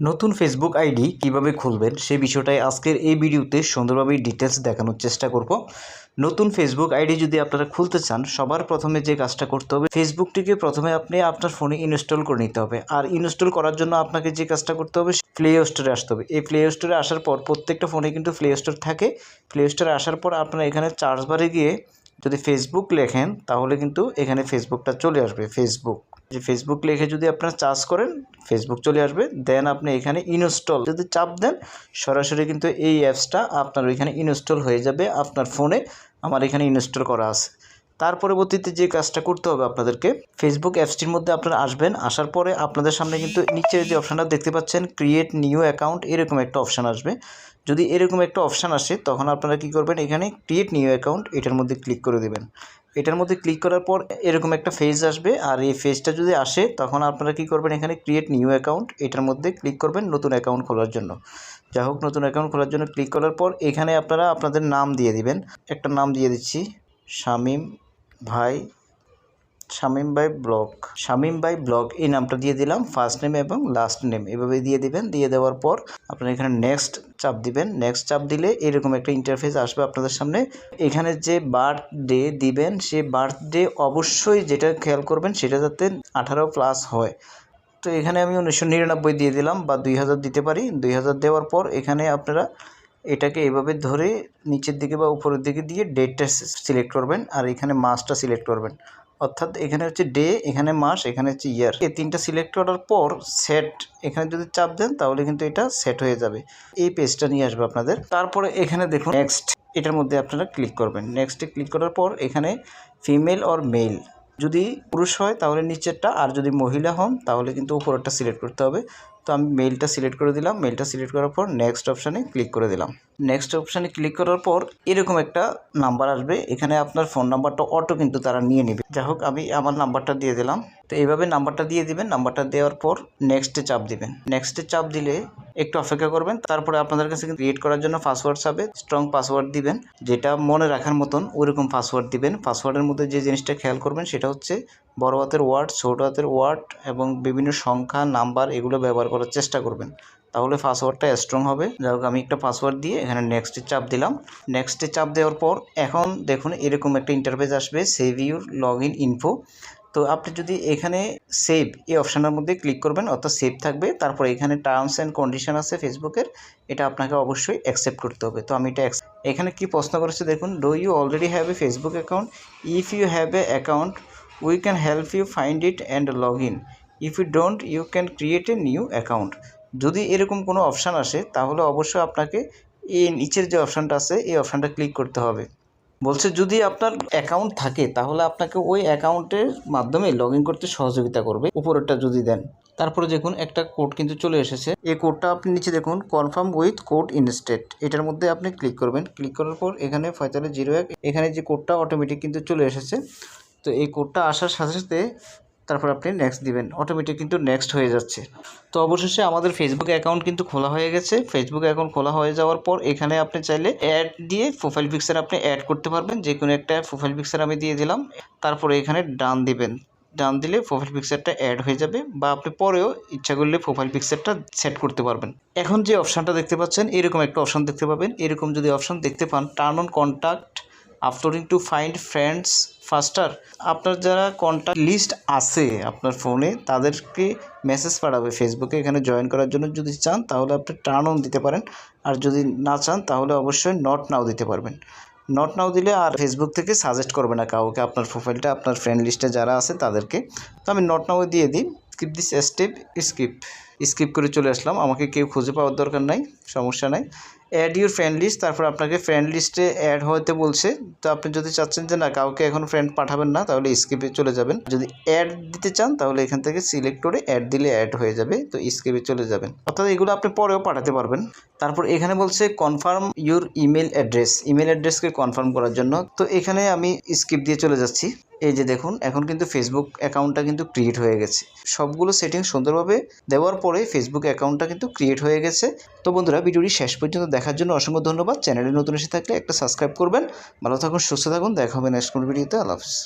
নতুন Facebook ID কীভাবে খুলবেন সে বিষয়টাই আজকের এই ভিডিওতে সুন্দরভাবে ডিটেলস দেখানোর চেষ্টা করব। নতুন ফেসবুক আইডি যদি আপনারা খুলতে চান, সবার প্রথমে যে কাজটা করতে হবে ফেসবুকটিকে প্রথমে আপনি আপনার ফোনে ইনস্টল করে নিতে হবে। আর ইনস্টল করার জন্য আপনাকে যে কাজটা করতে হবে প্লে স্টোরে আসতে হবে। এই প্লে স্টোরে আসার পর প্রত্যেকটা ফোনে কিন্তু প্লে স্টোর থাকে। প্লে স্টোরে আসার পর আপনারা এখানে চার্জ বারে গিয়ে যদি ফেসবুক লেখেন, তাহলে কিন্তু এখানে ফেসবুকটা চলে আসবে। ফেসবুক যে ফেসবুক লিখে যদি আপনারা চার্জ করেন ফেসবুক চলে আসবে। দেন আপনি এখানে ইনস্টল যদি চাপ দেন, সরাসরি কিন্তু এই অ্যাপসটা আপনার ওইখানে ইনস্টল হয়ে যাবে আপনার ফোনে আমার এখানে ইনস্টল করা আছে। তার পরবর্তীতে যে কাজটা করতে হবে আপনাদেরকে ফেসবুক অ্যাপসটির মধ্যে আপনারা আসবেন। আসার পরে আপনাদের সামনে কিন্তু নিচের যে অপশানটা দেখতে পাচ্ছেন ক্রিয়েট নিউ অ্যাকাউন্ট এরকম একটা অপশান আসবে। যদি এরকম একটা অপশান আসে, তখন আপনারা কি করবেন? এখানে ক্রিয়েট নিউ অ্যাকাউন্ট এটার মধ্যে ক্লিক করে দেবেন। এটার মধ্যে ক্লিক করার পর এরকম একটা ফেজ আসবে। আর এই ফেজটা যদি আসে, তখন আপনারা কি করবেন? এখানে ক্রিয়েট নিউ অ্যাকাউন্ট এটার মধ্যে ক্লিক করবেন নতুন অ্যাকাউন্ট খোলার জন্য। যা হোক, নতুন অ্যাকাউন্ট খোলার জন্য ক্লিক করার পর এখানে আপনারা আপনাদের নাম দিয়ে দিবেন। একটা নাম দিয়ে দিচ্ছি, শামিম ভাই শামিম ভাই ব্লগ। শামিম ভাই ব্লগ, এই নামটা দিয়ে দিলাম ফার্স্ট নেম এবং লাস্ট নেম এভাবে দিয়ে দিবেন, দিয়ে দেওয়ার পর আপনারা এখানে নেক্সট চাপ দিবেন। নেক্সট চাপ দিলে এরকম একটা ইন্টারফেস আসবে আপনাদের সামনে। এখানে যে বার্থডে দিবেন সেই বার্থডে অবশ্যই যেটা খেয়াল করবেন, সেটা যাতে আঠারো প্লাস হয়। তো এখানে আমি উনিশশো নিরানব্বই দিয়ে দিলাম বা দুই হাজার দিতে পারি। দুই হাজার দেওয়ার পর এখানে আপনারা এটাকে এভাবে ধরে নিচের দিকে বা উপরের দিকে দিয়ে ডেটটা সিলেক্ট করবেন আর এখানে মাসটা সিলেক্ট করবেন। অর্থাৎ এখানে হচ্ছে ডে, এখানে মাস, এখানে হচ্ছে ইয়ার। এই তিনটা সিলেক্ট করার পর সেট এখানে যদি চাপ দেন তাহলে কিন্তু এটা সেট হয়ে যাবে। এই পেজটা নিয়ে আসবে আপনাদের। তারপরে এখানে দেখুন নেক্সট এটার মধ্যে আপনারা ক্লিক করবেন। নেক্সটে ক্লিক করার পর এখানে ফিমেল অর মেল যদি পুরুষ হয় তাহলে নিচেরটা, আর যদি মহিলা হন তাহলে কিন্তু উপরেরটা সিলেক্ট করতে হবে। তো আমি মেলটা সিলেক্ট করে দিলাম। মেলটা সিলেক্ট করার পর নেক্সট অপশানে ক্লিক করে দিলাম। নেক্সট অপশানে ক্লিক করার পর এরকম একটা নাম্বার আসবে। এখানে আপনার ফোন নাম্বারটা অটো কিন্তু তারা নিয়ে নেবে। যাই হোক, আমি আমার নাম্বারটা দিয়ে দিলাম। তো এইভাবে নাম্বারটা দিয়ে দিবেন। নাম্বারটা দেওয়ার পর নেক্সটে চাপ দিবেন। নেক্সটে চাপ দিলে একটু অপেক্ষা করবেন। তারপরে আপনাদের কাছে ক্রিয়েট করার জন্য পাসওয়ার্ড চাবে স্ট্রং পাসওয়ার্ড দিবেন। যেটা মনে রাখার মতন ওইরকম পাসওয়ার্ড দিবেন। পাসওয়ার্ডের মধ্যে যে জিনিসটা খেয়াল করবেন সেটা হচ্ছে বড় হাতের ওয়ার্ড, ছোট হাতের ওয়ার্ড এবং বিভিন্ন সংখ্যা, নাম্বার এগুলো ব্যবহার করার চেষ্টা করবেন। তাহলে পাসওয়ার্ডটা স্ট্রং হবে। যাই হোক, আমি একটা পাসওয়ার্ড দিয়ে এখানে নেক্সটে চাপ দিলাম। নেক্সটে চাপ দেওয়ার পর এখন দেখুন এরকম একটা ইন্টারফেস আসবে save your log in info তো আপনি যদি এখানে সেভ এই অপশানের মধ্যে ক্লিক করবেন, অর্থাৎ সেভ থাকবে, তারপর এখানে টার্মস অ্যান্ড কন্ডিশন আছে ফেসবুকের, এটা আপনাকে অবশ্যই অ্যাকসেপ্ট করতে হবে। তো আমি এটা এখানে কি প্রশ্ন করেছে দেখুন do you already have a Facebook account if you have a account we can help you find it and log in if you don't you can create a new account যদি এরকম কোনো অপশান আসে, তাহলে অবশ্যই আপনাকে এই নিচের যে অপশানটা আছে, এই অপশানটা ক্লিক করতে হবে। বলছে, যদি আপনার অ্যাকাউন্ট থাকে, তাহলে আপনাকে ওই অ্যাকাউন্টের মাধ্যমে লগ করতে সহযোগিতা করবে। উপরেরটা যদি দেন, তারপরে দেখুন, একটা কোড কিন্তু চলে এসেছে। এই কোডটা আপনি নিচে দেখুন কনফার্ম উইথ কোড ইনস্টেট এটার মধ্যে আপনি ক্লিক করবেন। ক্লিক করার পর এখানে পঁয়তাল্লিশ জিরো এক, এখানে যে কোডটা অটোমেটিক কিন্তু চলে এসেছে তো এই কোডটা আসার সাথে সাথে তারপর আপনি নেক্সট দিবেন। অটোমেটিক কিন্তু নেক্সট হয়ে যাচ্ছে। তো অবশেষে আমাদের ফেসবুক অ্যাকাউন্ট কিন্তু খোলা হয়ে গেছে। ফেসবুক অ্যাকাউন্ট খোলা হয়ে যাওয়ার পর এখানে আপনি চাইলে অ্যাড দিয়ে প্রোফাইল পিকচার আপনি অ্যাড করতে পারবেন। যে কোনো একটা প্রোফাইল পিকচার আমি দিয়ে দিলাম। তারপরে এখানে ডান দিবেন। ডান দিলে প্রোফাইল পিকচারটা অ্যাড হয়ে যাবে বা আপনি পরেও ইচ্ছা করলে প্রোফাইল পিকচারটা সেট করতে পারবেন। এখন যে অপশানটা দেখতে পাচ্ছেন, এরকম একটা অপশান দেখতে পাবেন। এরকম যদি অপশান দেখতে পান turn on contact uploading to find friends faster আপনার যারা কন্ট্যাক্ট লিস্ট আছে আপনার ফোনে তাদেরকে মেসেজ পাঠাবে ফেসবুকে এখানে জয়েন করার জন্য যদি চান, তাহলে আপনি টার্ন অন দিতে পারেন। আর যদি না চান, তাহলে অবশ্যই নট নাও দিতে পারবেন। নট নাও দিলে আর ফেসবুক থেকে সাজেস্ট করবে না কাউকে। আপনার প্রোফাইলটা আপনার ফ্রেন্ড লিস্টে যারা আছে, তাদেরকে। তো আমি নট নাও দিয়ে দিই। Skip this step skip skip করে চলে আসলাম। আমাকে কেউ খুঁজে পাওয়ার দরকার নাই, সমস্যা নাই। অ্যাড ইউর ফ্রেন্ড লিস্ট তারপর আপনাকে ফ্রেন্ড লিস্টে অ্যাড হতে বলছে। তো আপনি যদি চাচ্ছেন যে না, কাউকে এখন ফ্রেন্ড পাঠাবেন না, তাহলে স্কিপে চলে যাবেন। যদি অ্যাড দিতে চান, তাহলে এখান থেকে সিলেক্ট করে অ্যাড দিলে অ্যাড হয়ে যাবে, তো স্কিপে চলে যাবেন। অর্থাৎ এগুলো আপনি পরেও পাঠাতে পারবেন। তারপর এখানে বলছে confirm your email address email অ্যাড্রেসকে confirm করার জন্য। তো এখানে আমি স্কিপ দিয়ে চলে যাচ্ছি। এই যে দেখুন, এখন কিন্তু ফেসবুক অ্যাকাউন্টটা কিন্তু ক্রিয়েট হয়ে গেছে। সবগুলো সেটিং সুন্দরভাবে দেওয়ার পরে ফেসবুক অ্যাকাউন্টটা কিন্তু ক্রিয়েট হয়ে গেছে। তো বন্ধুরা, ভিডিওটি শেষ পর্যন্ত দেখার জন্য অসংখ্য ধন্যবাদ। চ্যানেলে নতুন এসে থাকলে একটা সাবস্ক্রাইব করবেন। ভালো থাকুন, সুস্থ থাকুন। দেখা হবে নেক্সট কোনো ভিডিওতে। আল্লাহ হাফিজ।